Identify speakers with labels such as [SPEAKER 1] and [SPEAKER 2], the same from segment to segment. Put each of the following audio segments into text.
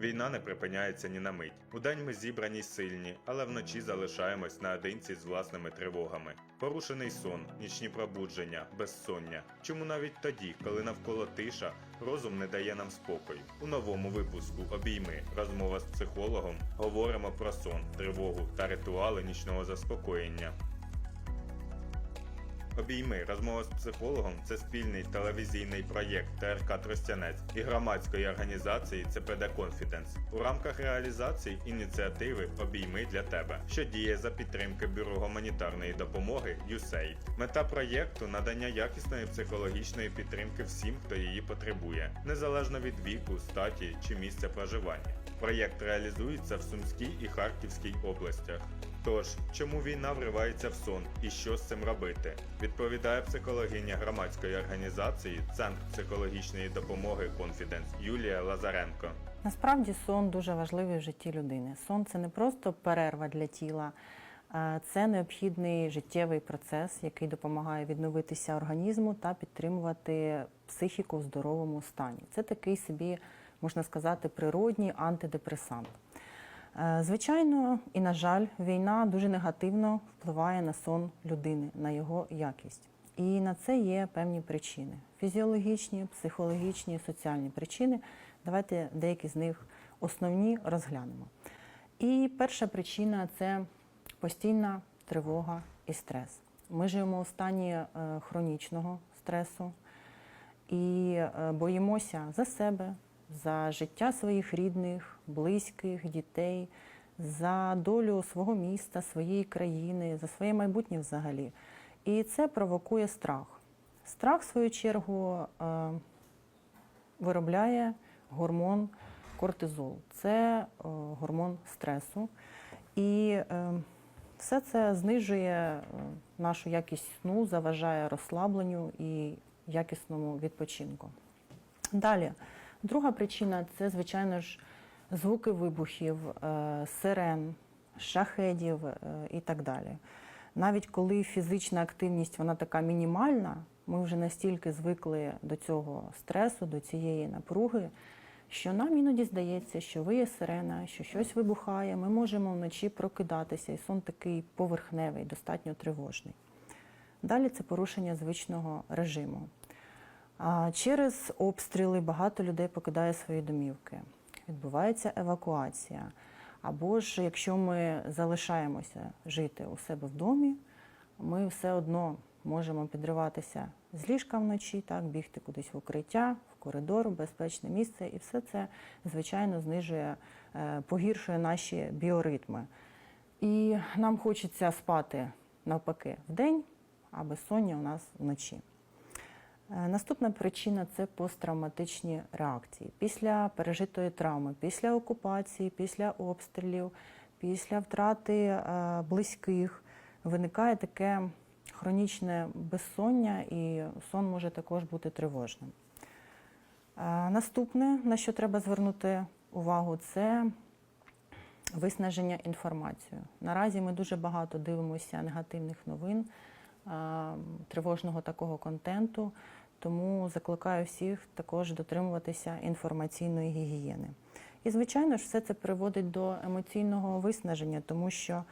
[SPEAKER 1] Війна не припиняється ні на мить. Удень ми зібрані сильні, але вночі залишаємось наодинці з власними тривогами. Порушений сон, нічні пробудження, безсоння. Чому навіть тоді, коли навколо тиша, розум не дає нам спокою. У новому випуску обійми розмова з психологом говоримо про сон, тривогу та ритуали нічного заспокоєння. Обійми розмова з психологом це спільний телевізійний проєкт ТРК Тростянець і громадської організації ЦПД Конфіденс у рамках реалізації ініціативи Обійми для тебе, що діє за підтримки Бюро гуманітарної допомоги USAID. Мета проєкту надання якісної психологічної підтримки всім, хто її потребує, незалежно від віку, статі чи місця проживання. Проєкт реалізується в Сумській і Харківській областях. Тож, чому війна вривається в сон і що з цим робити? Відповідає психологиня громадської організації Центр психологічної допомоги Конфіденс Юлія Лазаренко.
[SPEAKER 2] Насправді сон дуже важливий в житті людини. Сон це не просто перерва для тіла, це необхідний життєвий процес, який допомагає відновитися організму та підтримувати психіку в здоровому стані. Це такий собі, можна сказати, природній антидепресант. Е, Звичайно, і на жаль, війна дуже негативно впливає на сон людини, на його якість. І на це є певні причини: фізіологічні, психологічні, соціальні причини. Давайте деякі з них основні розглянемо. І перша причина це постійна тривога і стрес. Ми живемо у стані е, хронічного стресу і е, боїмося за себе, за життя своїх рідних, близьких, дітей, за долю свого міста, своєї країни, за своє майбутнє взагалі. І це провокує страх. Страх, в свою чергу, е, виробляє гормон кортизол. Це е, гормон стресу. І е, все це знижує нашу якість сну, заважає розслабленню і якісному відпочинку. Далі, друга причина це, звичайно ж, звуки вибухів, е, сирен, шахедів е, і так далі. Навіть коли фізична активність вона така мінімальна, ми вже настільки звикли до цього стресу, до цієї напруги, що нам іноді здається, що виє сирена, що щось вибухає, ми можемо вночі прокидатися, і сон такий поверхневий, достатньо тривожний. Далі це порушення звичного режиму. Через обстріли багато людей покидає свої домівки. Відбувається евакуація. Або ж якщо ми залишаємося жити у себе в домі, ми все одно можемо підриватися з ліжка вночі, так, бігти кудись в укриття, в коридор, в безпечне місце, і все це, звичайно, знижує, е, погіршує наші біоритми. І нам хочеться спати навпаки вдень, а безсоння у нас вночі. Е, Наступна причина це посттравматичні реакції. Після пережитої травми, після окупації, після обстрілів, після втрати е, близьких виникає таке хронічне безсоння, і сон може також бути тривожним. Е, Наступне, на що треба звернути увагу, це виснаження інформацією. Наразі ми дуже багато дивимося негативних новин, тривожного такого контенту, тому закликаю всіх також дотримуватися інформаційної гігієни. І, звичайно ж, все це приводить до емоційного виснаження, тому що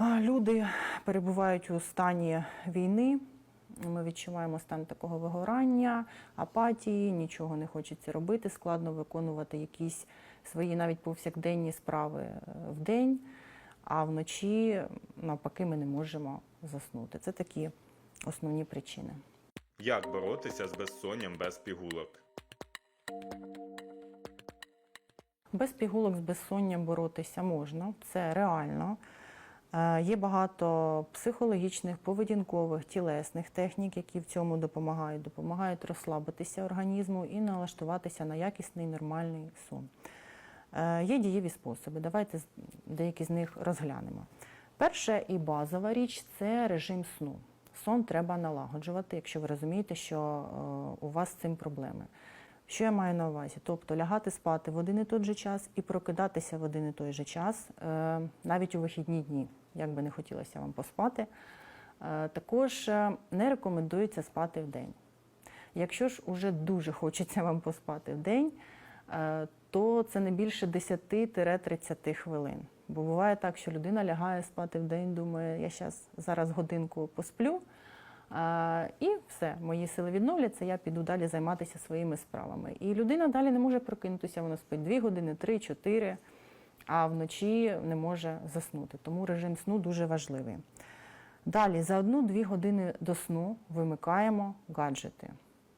[SPEAKER 2] люди перебувають у стані війни. Ми відчуваємо стан такого вигорання, апатії, нічого не хочеться робити, складно виконувати якісь свої навіть повсякденні справи е, в день, а вночі навпаки ми не можемо заснути. Це такі основні причини.
[SPEAKER 1] Як боротися з безсонням без пігулок?
[SPEAKER 2] Без пігулок з безсонням боротися можна, це реально. Е, Є багато психологічних, поведінкових, тілесних технік, які в цьому допомагають. Допомагають розслабитися організму і налаштуватися на якісний нормальний сон. Е, Є дієві способи. Давайте деякі з них розглянемо. Перша і базова річ це режим сну. Сон треба налагоджувати, якщо ви розумієте, що е, у вас з цим проблеми. Що я маю на увазі? Тобто лягати спати в один і той же час і прокидатися в один і той же час, е, навіть у вихідні дні, як би не хотілося вам поспати. Також не рекомендується спати в день. Якщо ж уже дуже хочеться вам поспати в день, то це не більше 10-30 хвилин. Бо буває так, що людина лягає спати в день, думає, я щас, зараз годинку посплю, а, і все, мої сили відновляться, я піду далі займатися своїми справами. І людина далі не може прокинутися, вона спить 2 години, 3-4, а вночі не може заснути. Тому режим сну дуже важливий. Далі, за одну-дві години до сну вимикаємо гаджети: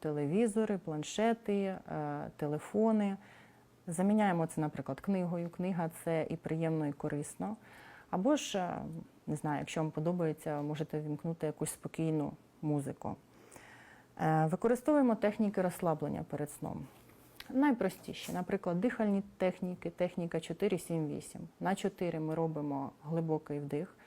[SPEAKER 2] телевізори, планшети, е, телефони. Заміняємо це, наприклад, книгою. Книга це і приємно, і корисно. Або ж, е, не знаю, якщо вам подобається, можете вімкнути якусь спокійну музику. Е, Використовуємо техніки розслаблення перед сном. Найпростіші, наприклад, дихальні техніки, техніка 4-7-8. На 4 ми робимо глибокий вдих,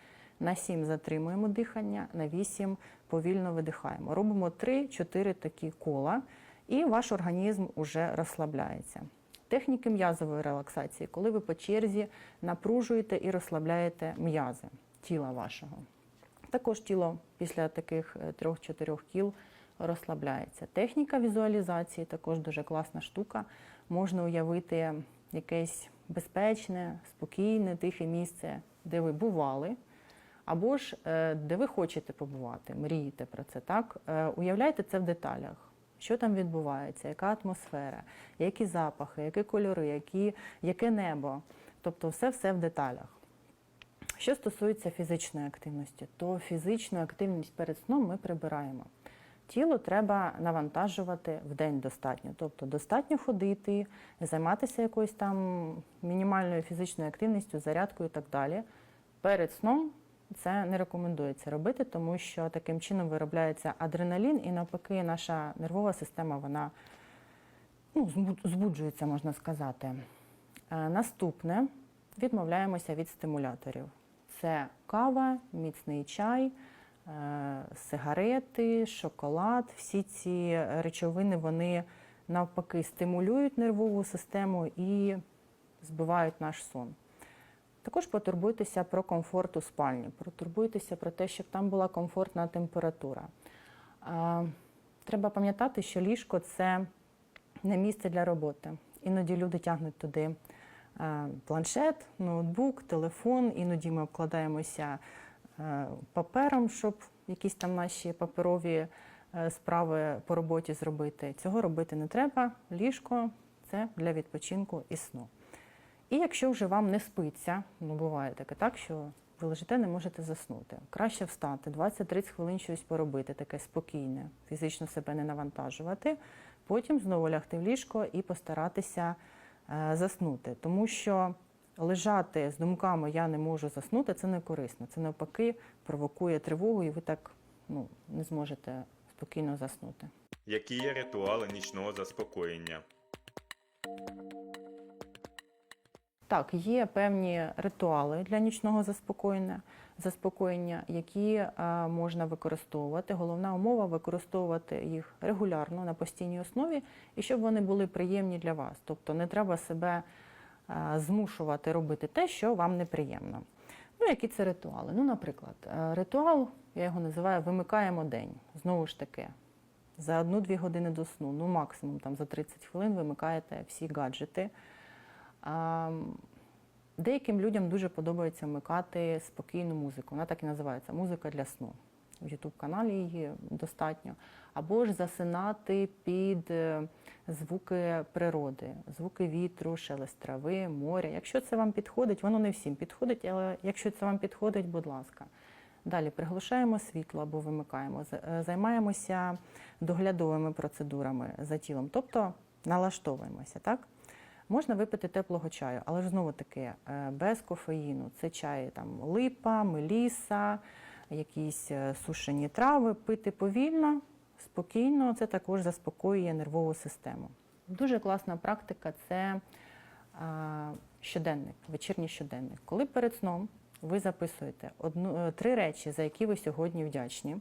[SPEAKER 2] на 7 затримуємо дихання, на 8 повільно видихаємо. Робимо 3-4 такі кола, і ваш організм уже розслабляється. Техніки м'язової релаксації, коли ви по черзі напружуєте і розслабляєте м'язи тіла вашого. Також тіло після таких е, трьох-чотирьох кіл розслабляється. Техніка візуалізації також дуже класна штука. Можна уявити якесь безпечне, спокійне, тихе місце, де ви бували, або ж е, де ви хочете побувати, мрієте про це. Так Е, уявляйте це в деталях. Що там відбувається, яка атмосфера, які запахи, які кольори, які, яке небо. Тобто все все в деталях. Що стосується фізичної активності, то фізичну активність перед сном ми прибираємо. Тіло треба навантажувати в день достатньо. Тобто достатньо ходити, займатися якоюсь там мінімальною фізичною активністю, зарядкою і так далі. Перед сном це не рекомендується робити, тому що таким чином виробляється адреналін, і навпаки, наша нервова система вона ну, збуджується, можна сказати. Е, Наступне відмовляємося від стимуляторів. Це кава, міцний чай, е, сигарети, шоколад. Всі ці речовини вони навпаки стимулюють нервову систему і збивають наш сон. Також потурбуйтеся про комфорт у спальні, потурбуйтеся про те, щоб там була комфортна температура. Треба пам'ятати, що ліжко це не місце для роботи. Іноді люди тягнуть туди планшет, ноутбук, телефон, іноді ми обкладаємося папером, щоб якісь там наші паперові е, справи по роботі зробити. Цього робити не треба. Ліжко це для відпочинку і сну. І якщо вже вам не спиться, ну буває таке так, що ви лежите, не можете заснути. Краще встати, 20-30 хвилин щось поробити, таке спокійне, фізично себе не навантажувати. Потім знову лягти в ліжко і постаратися е, заснути. Тому що лежати з думками я не можу заснути, це не корисно. Це навпаки провокує тривогу, і ви так ну, не зможете спокійно заснути.
[SPEAKER 1] Які є ритуали нічного заспокоєння?
[SPEAKER 2] Так, є певні ритуали для нічного заспокоєння, заспокоєння, які е, можна використовувати. Головна умова використовувати їх регулярно на постійній основі, і щоб вони були приємні для вас. Тобто не треба себе е, змушувати робити те, що вам неприємно. Ну, які це ритуали? Ну, наприклад, е, ритуал, я його називаю вимикаємо день. Знову ж таки, за одну-дві години до сну, ну максимум там за 30 хвилин вимикаєте всі гаджети. Деяким людям дуже подобається вмикати спокійну музику. Вона так і називається музика для сну. В Ютуб-каналі її достатньо. Або ж засинати під е, звуки природи, звуки вітру, шелест трави, моря. Якщо це вам підходить, воно не всім підходить, але якщо це вам підходить, будь ласка. Далі приглушаємо світло або вимикаємо, е, займаємося доглядовими процедурами за тілом, тобто налаштовуємося, так? Можна випити теплого чаю, але ж знову таки е, без кофеїну. Це чай там липа, меліса, якісь е, сушені трави. Пити повільно, спокійно. Це також заспокоює нервову систему. Дуже класна практика це щоденник, вечірній щоденник. Коли перед сном ви записуєте одну, е, три речі, за які ви сьогодні вдячні.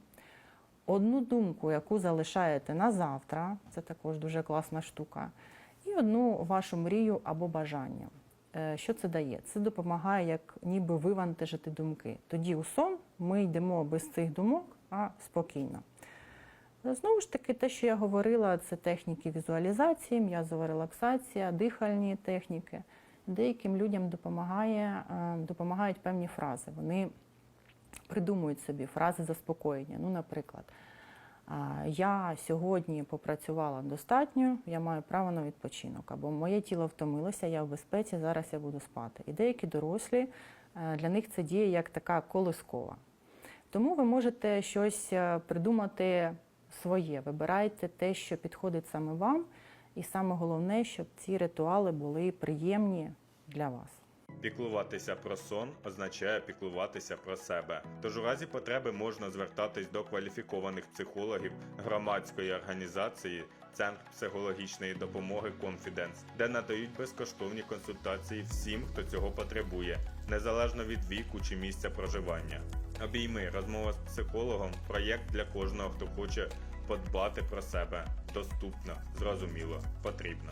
[SPEAKER 2] Одну думку, яку залишаєте на завтра, це також дуже класна штука і одну вашу мрію або бажання. Е, Що це дає? Це допомагає як ніби вивантажити думки. Тоді у сон ми йдемо без цих думок, а спокійно. Знову ж таки, те, що я говорила, це техніки візуалізації, м'язова релаксація, дихальні техніки. Деяким людям допомагає, е, допомагають певні фрази. Вони придумують собі фрази заспокоєння. Ну, наприклад, я сьогодні попрацювала достатньо, я маю право на відпочинок. Або моє тіло втомилося, я в безпеці, зараз я буду спати. І деякі дорослі е, для них це діє як така колискова. Тому ви можете щось е, придумати своє. Вибирайте те, що підходить саме вам, і саме головне, щоб ці ритуали були приємні для вас.
[SPEAKER 1] Піклуватися про сон означає піклуватися про себе. Тож у разі потреби можна звертатись до кваліфікованих психологів громадської організації Центр психологічної допомоги Confidence, де надають безкоштовні консультації всім, хто цього потребує, незалежно від віку чи місця проживання. Обійми розмова з психологом проєкт для кожного, хто хоче подбати про себе. Доступно, зрозуміло, потрібно.